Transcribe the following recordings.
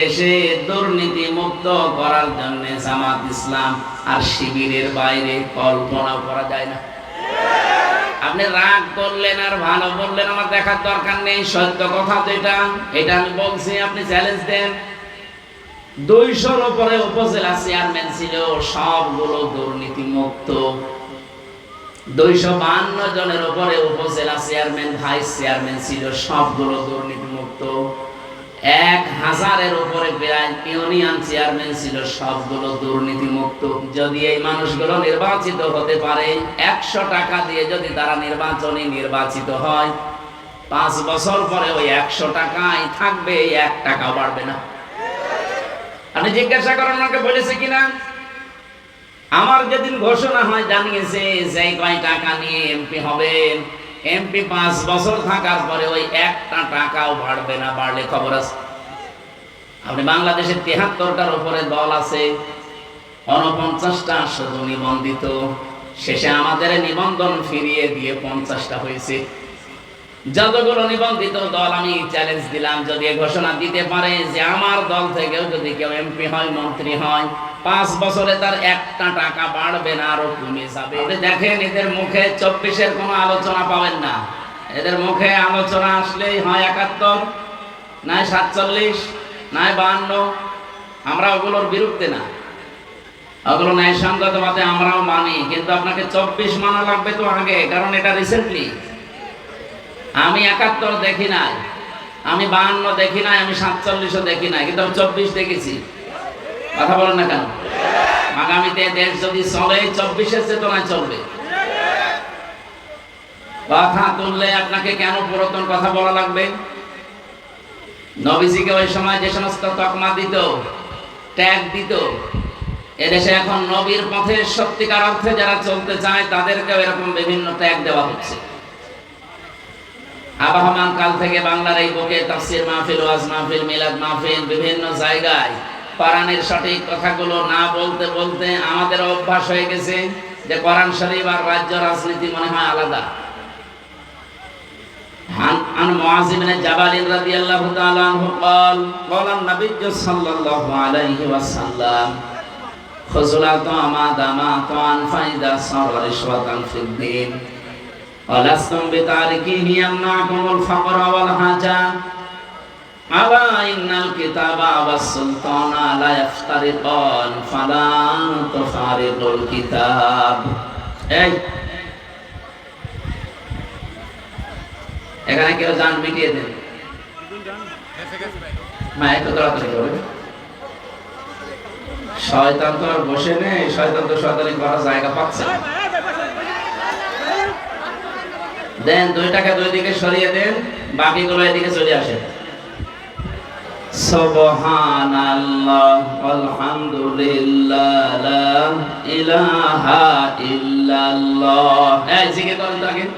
দেশে দুর্নীতি মুক্ত করার জন্য জামাত ইসলাম আর শিবিরের বাইরে কল্পনা করা যায় না। আপনি রাগ করলেন আর ভালো বললেন, আমার দেখার দরকার নেই, সত্য কথা তো এটা। এটা আমি বলছি, আপনি চ্যালেঞ্জ দেন। দুইশোর উপরে উপজেলা চেয়ারম্যান ছিল, সবগুলো দুর্নীতি মুক্ত। দুইশো বান্ন জনের উপরে উপজেলা চেয়ারম্যান ভাইস চেয়ারম্যান ছিল, সবগুলো দুর্নীতি মুক্ত। এক হাজারের উপরে প্রায় ইউনিয়ন চেয়ারম্যান ছিল, সবগুলো দুর্নীতি মুক্ত যদি এই মানুষগুলো নির্বাচিত হতে পারে, একশো টাকা দিয়ে যদি তারা নির্বাচনে নির্বাচিত হয়, পাঁচ বছর পরে ওই একশো টাকাই থাকবে এক টাকা বাড়বে না। আপনি জিজ্ঞাসা করেন, ওনাকে বলেছে কিনা? আমার যেদিন ঘোষণা হয় জানিয়েছে যে কয় টাকা নিয়ে এমপি হবেন এমপি পাঁচ বছর থাকার পরে ওই একটা টাকাও বাড়বে না, বাড়লে খবর আছে। আপনি বাংলাদেশের তেহাত্তরটার উপরে দল আছে অনপঞ্চাশটা শুধু নিবন্ধিত। শেষে আমাদের নিবন্ধন ফিরিয়ে দিয়ে পঞ্চাশটা হয়েছে। যতগুলো নিবন্ধিত দল আমি চ্যালেঞ্জ দিলাম, যদি ঘোষণা দিতে পারে যে আমার দল থেকেও যদি কেউ এমপি হয়, মন্ত্রী হয়, পাঁচ বছরে তার একটা টাকা বাড়বে না, আরও কমে যাবে। দেখেন, এদের মুখে চব্বিশের কোনো আলোচনা পাবেন না। এদের মুখে আলোচনা আসলেই হয় একাত্তর নয় সাতচল্লিশ নয় বাহান্ন। আমরা ওগুলোর বিরুদ্ধে না। ওগুলো ন্যায়সঙ্গতভাবে আমরাও মানি, কিন্তু আপনাকে চব্বিশ মানা লাগবে তো আগে, কারণ এটা রিসেন্টলি আমি একাত্তর দেখি নাই। আমি বাহান্ন দেখি নাই, আমি সাতচল্লিশও দেখি নাই, কিন্তু আমি চব্বিশ দেখেছি। কথা বলেন না কেন? আগামীতে দেশ যদি চলে, চব্বিশের চেতনায় চলবে। কথা তুললে আপনাকে কেন পুরাতন কথা বলা লাগবে? নবীজিকে ওই সময় যে সমস্ত তকমা দিত, ট্যাগ দিত, এদেশে এখন নবীর পথে সত্যিকার অর্থে যারা চলতে চায়, তাদেরকেও এরকম বিভিন্ন ট্যাগ দেওয়া হচ্ছে। আবহমান কাল থেকে বাংলার এই বুকে তাফসির মাহফিল ওয়াজ মাহফিল মিলাদ মাহফিল বিভিন্ন জায়গায় কোরআনের সঠিক কথাগুলো না বলতে বলতে আমাদের অভ্যাস হয়ে গেছে যে কোরআন শরীফ আর রাজ্য রাজনীতি মনে হয় আলাদা عن عن معاذ بن جبل رضي الله تعالى عنه قال قال النبي صلى الله عليه وسلم خذوا طعما دما طعن فإذا صار رشوة في الدين ولستم بتاركيه يمنعكم الفقر والحاجة ألا إن الكتاب والسلطان لا يفترقان فلا تفارقوا الكتاب এই এখানে কেউ যান মিটিয়ে দেন মা একটু তাড়াতাড়ি করে শয়তান তো আর বসে নেই শয়তান তো শয়তানি করার জায়গা পাচ্ছে না দেন দুই টাকা দুই দিকে সরিয়ে দেন, বাকিগুলো এদিকে চলে আসে। সুবহানাল্লাহ, আলহামদুলিল্লাহ, লা ইলাহা ইল্লাল্লাহ। এই জিকির করেন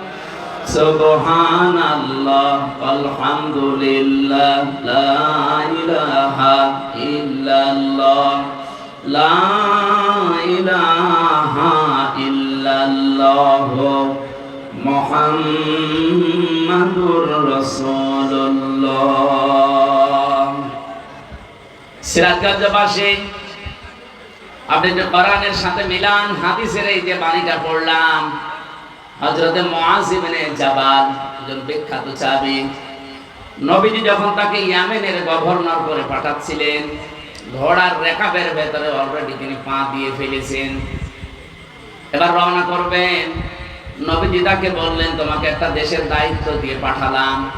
আলহামদুলিল্লাহ মোহাম্মদুর রাসূলুল্লাহ। সিরাজগঞ্জবাসী, আপনি যে কোরআনের সাথে মিলান, হাদিসের এই যে বাণীটা পড়লাম, হযরতে মুআজ ইবনে জাবাল, একজন বিখ্যাত চাবি নবীজি যখন তাকে ইয়ামেনের গভর্নর করে পাঠাচ্ছিলেন, ঘোড়ার রেখাবের ভেতরে অলরেডি তিনি পা দিয়ে ফেলেছেন। এবার রওনা করবেন। নবীজি তাকে বললেন, তোমাকে একটা দেশের দায়িত্ব দিয়ে পাঠালাম।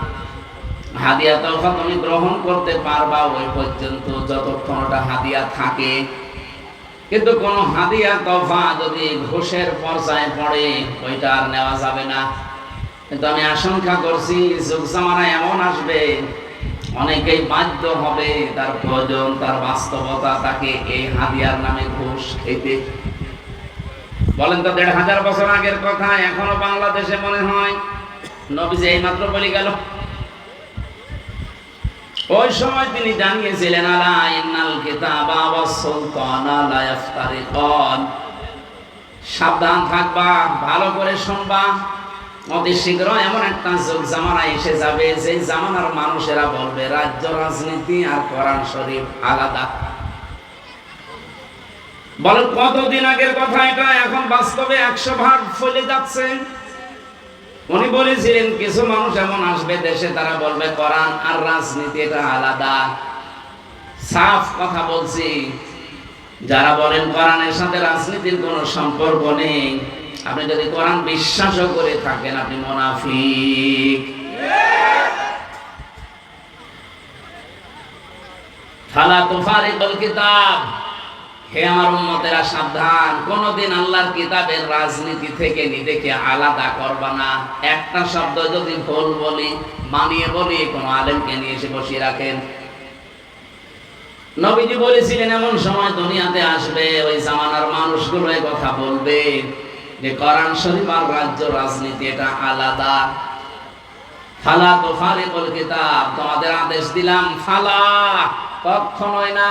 হাদিয়া তৌফা তুমি গ্রহণ করতে পারবা ওই পর্যন্ত যতক্ষণ ওটা হাদিয়া থাকে। কিন্তু কোন হাদিয়া তৌফা যদি ঘুষের পর্যায়ে পড়ে, ওইটা আর নেওয়া যাবে না। কিন্তু আমি আশঙ্কা করছি, যুগ এমন আসবে, অনেকেই বাধ্য হবে তার প্রয়োজন, তার বাস্তবতা তাকে এই হাদিয়ার নামে ঘুষ খেতে। বলেন তো দেড় হাজার বছর আগের কথা, এখনও বাংলাদেশে মনে হয়? নবীজি এই মাত্র বলে গেল। ওই সময় তিনি জানিয়েছিলেন আলা ইন্নাল কিতাবা ওয়াস সুলতানা লা ইফতারিকান সাবধান থাকবা, ভালো করে শুনবা। অতি শীঘ্র এমন একটা যুগ, জামানা এসে যাবে যে জামানার মানুষেরা বলবে, রাজ্য, রাজনীতি আর কোরআন শরীফ আলাদা। বলেন কতদিন আগের কথা এটা? এখন বাস্তবে একশো ভাগ ফলে যাচ্ছে। উনি বলেছিলেন, কিছু মানুষ এমন আসবে দেশে, তারা বলবে, কোরআন আর রাজনীতি এটা আলাদা। সাফ কথা বলছি। যারা বলেন, কোরআনের সাথে রাজনীতির কোনো সম্পর্ক নেই। আপনি যদি কোরআন বিশ্বাসও করে থাকেন, আপনি মোনাফিক। ফালা তুফারিকুল কিতাব। হে আমার উম্মতেরা, সাবধান। কোনদিন আল্লাহর কিতাবের রাজনীতি থেকে নিজেকে আলাদা করবা না। একটা শব্দ যদি ভুল বলি, মানিয়ে বলি, কোন আলেমকে নিয়ে এসে বসিয়ে রাখেন। নবীজি বলেছিলেন, এমন সময় দুনিয়াতে আসবে, ওই জামানার মানুষগুলো কথা বলবে যে, কোরআন শরীফ আর রাজ্য রাজনীতি, এটা আলাদা। ফালা তো ফারিকুল কিতাব, তোমাদের আদেশ দিলাম, ফালা কখনোই না।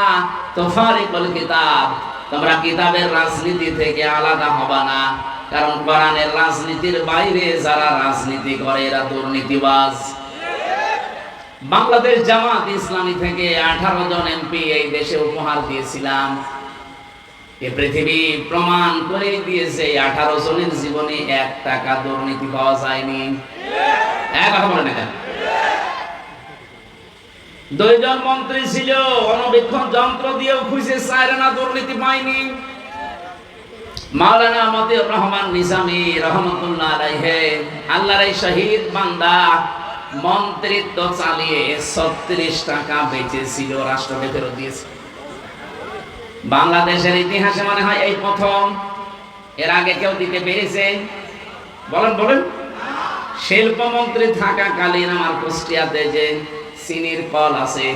তো ফারিকুল কিতাব, তোমরা কিতাবের রাজনীতি থেকে আলাদা হবা না। কারণ কোরআনের রাজনীতির বাইরে যারা রাজনীতি করে, এরা দুর্নীতিবাজ। বাংলাদেশ জামাত ইসলামী থেকে আঠারো জন এমপি এই দেশে উপহার দিয়েছিলাম। এ পৃথিবী প্রমাণ করে দিয়েছে আঠারো জনের জীবনে এক টাকা দুর্নীতি পাওয়া যায়নি। এক কথা বলে না? দুইজন মন্ত্রী ছিল, অনবীক্ষণ যন্ত্র দিয়েও খুঁজে চাইরে না দুর্নীতি পায়নি মাওলানা মতিউর রহমান নিজামী রহমতুল্লাহ আলাইহে, আল্লাহর এই শহীদ বান্দা মন্ত্রিত্ব চালিয়ে ছত্রিশ টাকা বেঁচেছিল, রাষ্ট্রকে ফেরত দিয়েছে। বাংলাদেশের ইতিহাসে মনে হয় এই প্রথম, এর আগে কেউ দিতে পেরেছে। বলেন বলেন। শিল্পমন্ত্রী থাকাকালীন আমার কুষ্টিয়াতে যে চিনির কল আছে।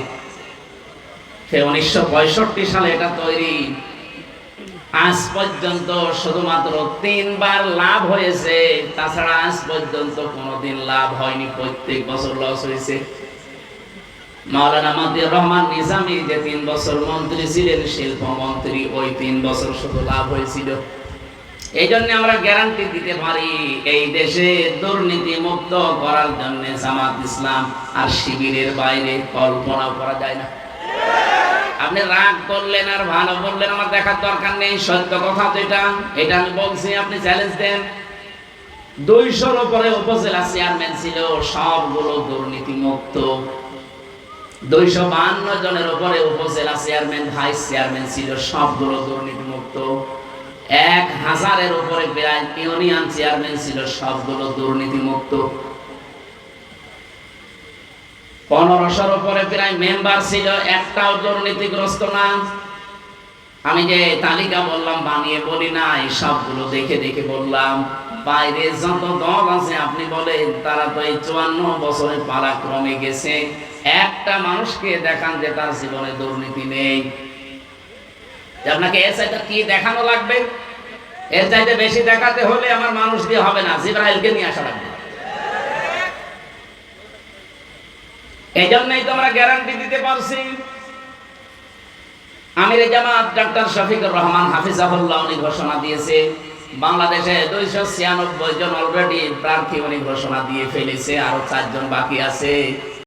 সে উনিশশো পঁয়ষট্টি সালে এটা তৈরি। আজ পর্যন্ত শুধুমাত্র তিনবার লাভ হয়েছে। তাছাড়া আজ পর্যন্ত কোনোদিন লাভ হয়নি। প্রত্যেক বছর লস হয়েছে। মাওলানা মাদিউর রহমান নিজামী যে তিন বছর মন্ত্রী ছিলেন শিল্প মন্ত্রী ওই তিন বছর শুধু লাভ হয়েছিল। এই জন্য আমরা গ্যারান্টি দিতে পারি, এই দেশে দুর্নীতি মুক্ত করার জন্য জামাত ইসলাম আর শিবিরের বাইরে কল্পনা করা যায় না। আপনি রাগ করলেন আর ভালো বললেন, আমার দেখার দরকার নেই, সত্য কথা তো এটা। এটা আমি বলছি, আপনি চ্যালেঞ্জ দেন। দুইশোর উপরে উপজেলা চেয়ারম্যান ছিল, সবগুলো দুর্নীতি মুক্ত। দুইশো বাহান্ন জনের উপরে উপজেলা চেয়ারম্যান ভাইস চেয়ারম্যান ছিল, সবগুলো দুর্নীতি মুক্ত। এক হাজারের উপরে প্রায় ইউনিয়ন চেয়ারম্যান ছিল, সবগুলো দুর্নীতি মুক্ত পনেরোশোর উপরে প্রায় মেম্বার ছিল, একটাও দুর্নীতিগ্রস্ত না। আমি যে তালিকা বললাম, বানিয়ে বলি না এই সবগুলো দেখে দেখে বললাম, বাইরে যত দল আছে, আপনি বলেন, তারা তো এই চুয়ান্ন বছরে পালাক্রমে গেছে। একটা মানুষকে দেখান যে তার জীবনে দুর্নীতি নেই। আপনাকে এর চাইতে কি দেখানো লাগবে? এর চাইতে বেশি দেখাতে হলে আমার মানুষ দিয়ে হবে না, জিব্রাইলকে নিয়ে আসা লাগবে। এই জন্যই তো আমরা গ্যারান্টি দিতে পারছি, আমির জামাত ডাক্তার শফিকুর রহমান হাফিজাহুল্লাহ উনি ঘোষণা দিয়েছে, বাংলাদেশে দুইশো ছিয়ানব্বই জন অলরেডি প্রার্থী উনি ঘোষণা দিয়ে ফেলেছে, আরও চারজন বাকি আছে।